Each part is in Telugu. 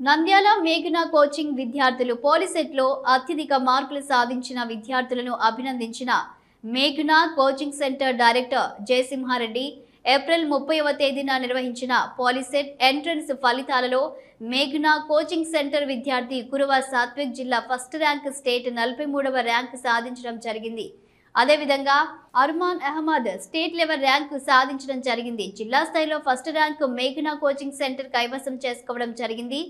నంద్యాల మేఘన కోచింగ్ విద్యార్థులు పోలీసెట్లో అత్యధిక మార్కులు సాధించిన విద్యార్థులను అభినందించిన మేఘన coaching centre director Jayasimhareddy April ముప్పైవ తేదీన నిర్వహించిన పోలీసెట్ ఎంట్రన్స్ ఫలితాలలో మేఘన కోచింగ్ సెంటర్ విద్యార్థి కురువ సాత్విక్ జిల్లా ఫస్ట్ ర్యాంక్ స్టేట్ నలభై మూడవ ర్యాంక్ సాధించడం జరిగింది. అదేవిధంగా Arman Ahmed state level rank సాధించడం జరిగింది. జిల్లా స్థాయిలో ఫస్ట్ ర్యాంకు మేఘనా కోచింగ్ సెంటర్ కైవసం చేసుకోవడం జరిగింది.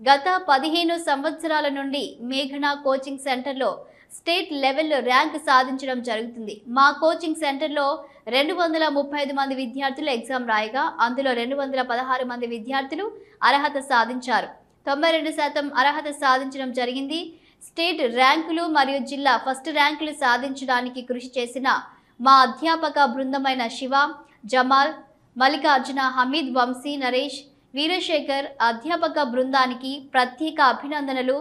గత పదిహేను సంవత్సరాల నుండి మేఘనా కోచింగ్ సెంటర్లో స్టేట్ లెవెల్లో ర్యాంక్ సాధించడం జరుగుతుంది. మా కోచింగ్ సెంటర్లో రెండు వందల ముప్పై ఐదు మంది విద్యార్థులు ఎగ్జామ్ రాయగా అందులో రెండు వందల పదహారు మంది విద్యార్థులు అర్హత సాధించారు. తొంభై రెండు శాతం అర్హత సాధించడం జరిగింది. స్టేట్ ర్యాంకులు మరియు జిల్లా ఫస్ట్ ర్యాంకులు సాధించడానికి కృషి చేసిన మా అధ్యాపక బృందమైన శివ జమాల్ మల్లికార్జున హమీద్ వంశీ నరేష్ వీరశేఖర్ అధ్యాపక బృందానికి ప్రత్యేక అభినందనలు.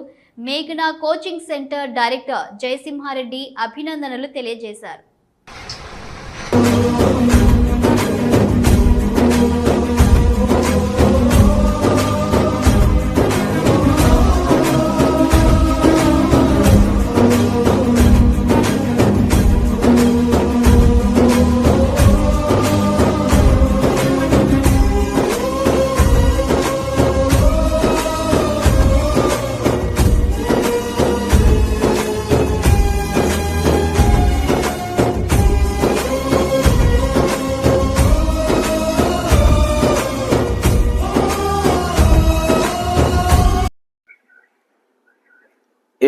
మేఘనా కోచింగ్ సెంటర్ డైరెక్టర్ జయసింహారెడ్డి అభినందనలు తెలియజేశారు.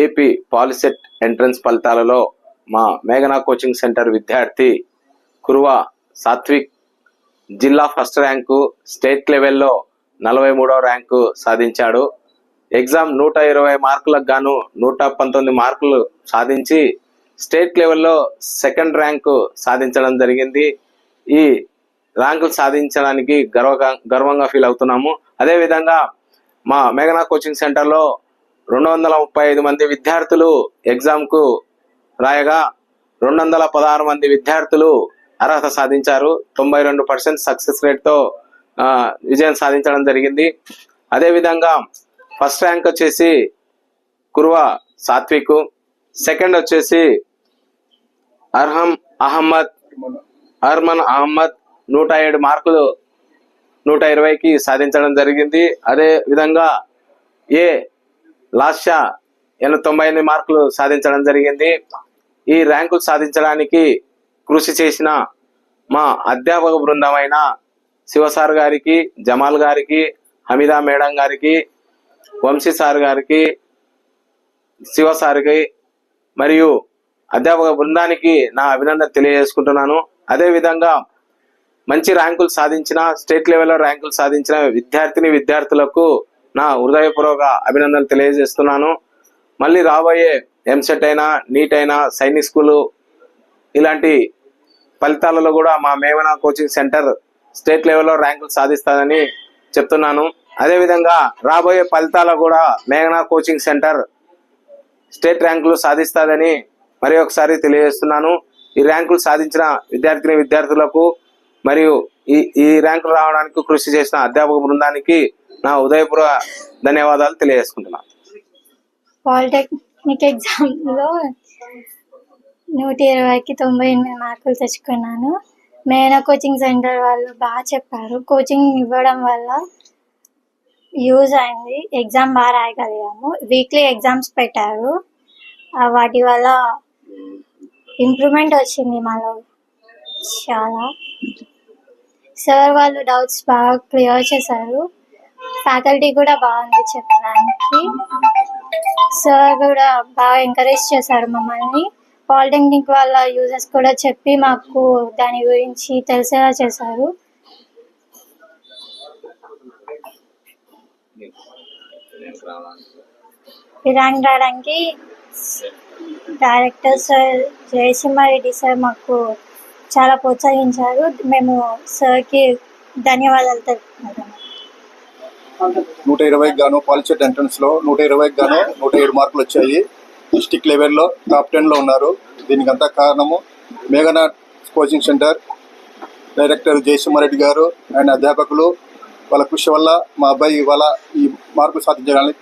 ఏపీ పాలిసెట్ ఎంట్రన్స్ ఫలితాలలో మా మేఘనా కోచింగ్ సెంటర్ విద్యార్థి కురువా సాత్విక్ జిల్లా ఫస్ట్ ర్యాంకు స్టేట్ లెవెల్లో నలభై మూడవ ర్యాంకు సాధించాడు. ఎగ్జామ్ నూట ఇరవై మార్కులకు గాను నూట పంతొమ్మిది మార్కులు సాధించి స్టేట్ లెవెల్లో సెకండ్ ర్యాంకు సాధించడం జరిగింది. ఈ ర్యాంకులు సాధించడానికి గర్వ గర్వంగా ఫీల్ అవుతున్నాము. అదేవిధంగా మా మేఘనా కోచింగ్ సెంటర్లో రెండు వందల ముప్పై ఐదు మంది విద్యార్థులు ఎగ్జామ్కు రాయగా రెండు వందల పదహారు మంది విద్యార్థులు అర్హత సాధించారు. తొంభై రెండు పర్సెంట్ సక్సెస్ రేట్తో విజయం సాధించడం జరిగింది. అదేవిధంగా ఫస్ట్ ర్యాంక్ వచ్చేసి కుర్వ సాత్విక్ సెకండ్ వచ్చేసి అర్హం అహ్మద్ అర్మన్ అహ్మద్ నూట ఏడు మార్కులు నూట ఇరవైకి సాధించడం జరిగింది. అదే విధంగా ఏ లాస్యా ఎనభై తొంభై ఎనిమిది మార్కులు సాధించడం జరిగింది. ఈ ర్యాంకులు సాధించడానికి కృషి చేసిన మా అధ్యాపక బృందమైన శివసార్ గారికి జమాల్ గారికి హమీదా మేడం గారికి వంశీ సార్ గారికి శివసార్కి మరియు అధ్యాపక బృందానికి నా అభినందన తెలియజేసుకుంటున్నాను. అదేవిధంగా మంచి ర్యాంకులు సాధించిన స్టేట్ లెవెల్లో ర్యాంకులు సాధించిన విద్యార్థిని విద్యార్థులకు నా హృదయపూర్వక అభినందనలు తెలియజేస్తున్నాను. మళ్ళీ రాబోయే ఎంసెట్ అయినా నీట్ అయినా సైనిక్ స్కూలు ఇలాంటి ఫలితాలలో కూడా మా మేవనా కోచింగ్ సెంటర్ స్టేట్ లెవెల్లో ర్యాంకులు సాధిస్తుందని చెప్తున్నాను. అదేవిధంగా రాబోయే ఫలితాల్లో కూడా మేఘనా కోచింగ్ సెంటర్ స్టేట్ ర్యాంకులు సాధిస్తుందని మరి ఒకసారి తెలియజేస్తున్నాను. ఈ ర్యాంకులు సాధించిన విద్యార్థిని విద్యార్థులకు మరియు ఈ ఈ ర్యాంకులు రావడానికి కృషి చేసిన అధ్యాపక బృందానికి నా ఉదయపూర్వ ధన్యవాదాలు తెలియజేసుకుంటున్నాను పాలిటెక్నిక్ ఎగ్జామ్లో నూట ఇరవైకి తొంభై ఎనిమిది మార్కులు తెచ్చుకున్నాను. మేనా కోచింగ్ సెంటర్ వాళ్ళు బాగా చెప్పారు. కోచింగ్ ఇవ్వడం వల్ల యూజ్ అయింది. ఎగ్జామ్ బాగా రాయగలిగాము. వీక్లీ ఎగ్జామ్స్ పెట్టారు. వాటి వల్ల ఇంప్రూవ్మెంట్ వచ్చింది మాలో చాలా. సార్ వాళ్ళు డౌట్స్ బాగా క్లియర్ చేశారు. ఫ్యాకల్టీ కూడా బాగుంది చెప్పడానికి. సార్ కూడా బాగా ఎంకరేజ్ చేశారు మమ్మల్ని. పాలిటెక్నిక్ వాళ్ళ యూజర్స్ కూడా చెప్పి మాకు దాని గురించి తెలిసేలా చేశారు. ఇరాన్ ర్యాంక్ రావడానికి డైరెక్టర్ సార్ జయసింహారెడ్డి సార్ మాకు చాలా ప్రోత్సహించారు. మేము సార్కి ధన్యవాదాలు తెలుపుతున్నాము నూట ఇరవైకి గాను పాలిచెట్ ఎంట్రన్స్లో నూట ఇరవైకి గాను నూట ఏడు మార్కులు వచ్చాయి. డిస్టిక్ లెవెల్లో టాప్ టెన్లో ఉన్నారు. దీనికి అంతా కారణము Meghanath coaching centre director Jayasimhareddy గారు ఆయన అధ్యాపకులు వాళ్ళ కృషి వల్ల మా అబ్బాయి ఇవాళ ఈ మార్కులు సాధించడానికి